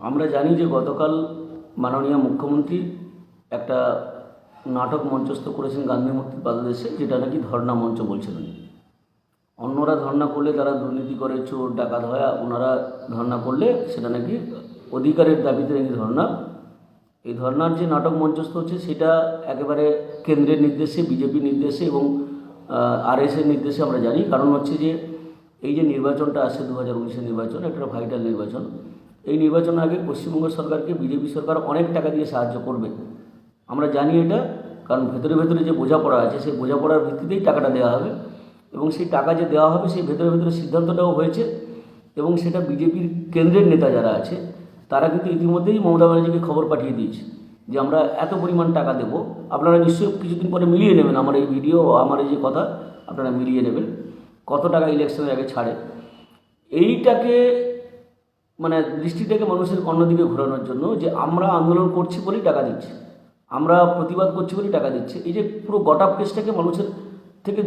আমরা জানি যে গতকাল মাননীয় মুখ্যমন্ত্রী একটা নাটক মঞ্চস্থ করেছেন গান্ধী মূর্তির পাদদেশে যেটা নাকি ধর্ণা মঞ্চ বলছিলেন। অন্যরা ধর্ণা করলে তারা দুর্নীতি করে, চোর, ডাকাত হয় ওনারা ধর্ণা করলে সেটা নাকি অধিকারের দাবিতে নাকি ধর্ণা। এই ধর্নার যে নাটক মঞ্চস্থ হচ্ছে, সেটা একেবারে কেন্দ্রের নির্দেশে বিজেপির নির্দেশে এবং আর এর নির্দেশে আমরা জানি। কারণ হচ্ছে যে, এই যে নির্বাচনটা আসছে দু হাজার উনিশের নির্বাচন, একটা ভাইটাল নির্বাচন এই নির্বাচন আগে পশ্চিমবঙ্গ সরকারকে, বিজেপি সরকার অনেক টাকা দিয়ে সাহায্য করবে। আমরা জানি এটা, কারণ ভেতরে ভেতরে যে বোঝাপড়া আছে, সেই বোঝাপড়ার ভিত্তিতেই টাকাটা দেওয়া হবে এবং সেই টাকা যে দেওয়া হবে, সেই ভেতরে ভেতরে সিদ্ধান্তটাও হয়েছে এবং সেটা বিজেপির কেন্দ্রের নেতা যারা আছে, তারা কিন্তু ইতিমধ্যেই মমতা ব্যানার্জিকে খবর পাঠিয়ে দিয়েছে যে আমরা এত পরিমাণ টাকা দেব। আপনারা নিশ্চয়ই কিছুদিন পরে মিলিয়ে নেবেন আমার এই ভিডিও, আমার এই যে কথা, আপনারা মিলিয়ে নেবেন। কত টাকা ইলেকশনের আগে ছাড়ে। এইটাকে মানে দৃষ্টিটাকে মানুষের অন্যদিকে ঘোরানোর জন্য যে আমরা আন্দোলন করছি বলেই টাকা দিচ্ছি। আমরা প্রতিবাদ করছি বলেই টাকা দিচ্ছি। এই যে পুরো গটা কেসটাকে মানুষের থেকে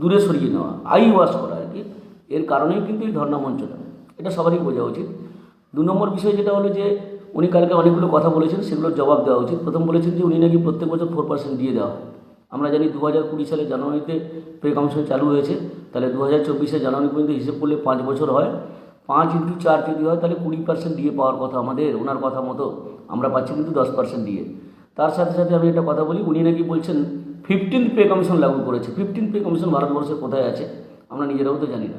দূরে সরিয়ে নেওয়া, আই ওয়াশ করা আর কি, এর কারণেই কিন্তু এই ধর্ণা মঞ্চটা। এটা সবারই বোঝা উচিত। দু নম্বর বিষয় যেটা হলো যে, উনি কালকে অনেকগুলো কথা বলেছেন, সেগুলোর জবাব দেওয়া উচিত। প্রথম বলেছেন যে, উনি নাকি প্রত্যেক বছর ফোর পার্সেন্ট দিয়ে দেওয়া আমরা জানি দু হাজার কুড়ি সালে জানুয়ারিতে পে কমিশন চালু হয়েছে। তাহলে দু হাজার চব্বিশে জানুয়ারি পর্যন্ত হিসেব করলে পাঁচ বছর হয়। পাঁচ ইন্টু চার যদি হয়, তাহলে কুড়ি পার্সেন্ট দিয়ে পাওয়ার কথা আমাদের, ওনার কথা মতো। আমরা পাচ্ছি কিন্তু দশ পার্সেন্ট দিয়ে। তার সাথে সাথে আমি একটা কথা বলি, উনি নাকি বলছেন ফিফটিন পে কমিশন লাগু করেছে। ফিফটিন পে কমিশন ভারতবর্ষে কোথায় আছে? আমরা নিজেরাও তো জানি না।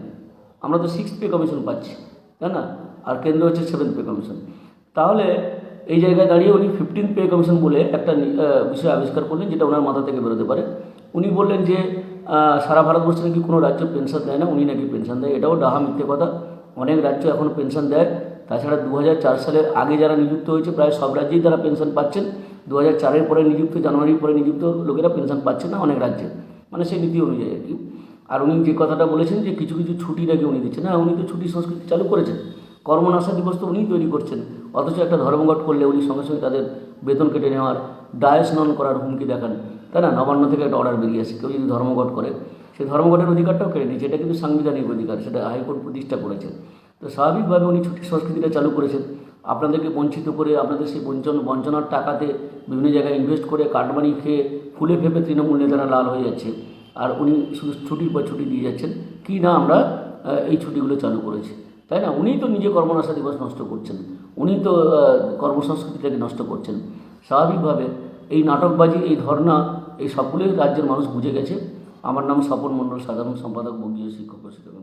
আমরা তো সিক্স পে কমিশন পাচ্ছি, তাই না? আর কেন্দ্র হচ্ছে সেভেন্থ পে কমিশন তাহলে এই জায়গায় দাঁড়িয়ে উনি ফিফটিন পে কমিশন বলে একটা বিষয় আবিষ্কার করলেন, যেটা ওনার মাথা থেকে বেরোতে পারে। উনি বললেন যে সারা ভারতবর্ষে নাকি কোনো রাজ্য পেনশন দেয় না, উনি নাকি পেনশন দেয়। এটাও ডাহা মিথ্যে কথা। অনেক রাজ্য এখন পেনশন দেয়। তাছাড়া দু হাজার চার সালের আগে যারা নিযুক্ত হয়েছে, প্রায় সব রাজ্যেই তারা পেনশন পাচ্ছেন। দু হাজার চারের পরে নিযুক্ত, জানুয়ারির পরে নিযুক্ত লোকেরা পেনশন পাচ্ছে না অনেক রাজ্যে। মানে সেই নীতি অনুযায়ী আর কি। আর উনি যে কথাটা বলেছেন যে কিছু কিছু ছুটি নাকি উনি দিচ্ছেন। হ্যাঁ উনি তো ছুটি সংস্কৃতি চালু করেছেন। কর্মনাশা দিবস তো উনিই তৈরি করছেন। অথচ একটা ধর্মঘট করলে উনি সঙ্গে সঙ্গে তাদের বেতন কেটে নেওয়ার ডায়স নন করার হুমকি দেখান। তাই না? নবান্ন থেকে একটা অর্ডার বেরিয়ে আসে। কেউ যদি ধর্মঘট করে সেই ধর্মঘটের অধিকারটাও কেড়ে নিচ্ছে এটা কিন্তু সাংবিধানিক অধিকার, সেটা হাইকোর্ট প্রতিষ্ঠা করেছেন। তো স্বাভাবিকভাবে উনি ছুটির সংস্কৃতিটা চালু করেছেন। আপনাদেরকে বঞ্চিত করে, আপনাদের সেই বঞ্চন, বঞ্চনার টাকাতে বিভিন্ন জায়গায় ইনভেস্ট করে কাটমানি খেয়ে ফুলে ফেপে তৃণমূল নেতারা লাল হয়ে যাচ্ছে। আর উনি শুধু ছুটির পর ছুটি দিয়ে যাচ্ছেন। কি না আমরা এই ছুটিগুলো চালু করেছি। তাই না? উনিই তো নিজে কর্মনাশা দিবস নষ্ট করছেন। উনি তো কর্মসংস্কৃতিটাকে নষ্ট করছেন। স্বাভাবিকভাবে এই নাটকবাজি, এই ধর্না এই সবগুলোই রাজ্যের মানুষ বুঝে গেছে। আমার নাম স্বপন মণ্ডল সাধারণ সম্পাদক বঙ্গীয় শিক্ষক প্রশিক্ষণ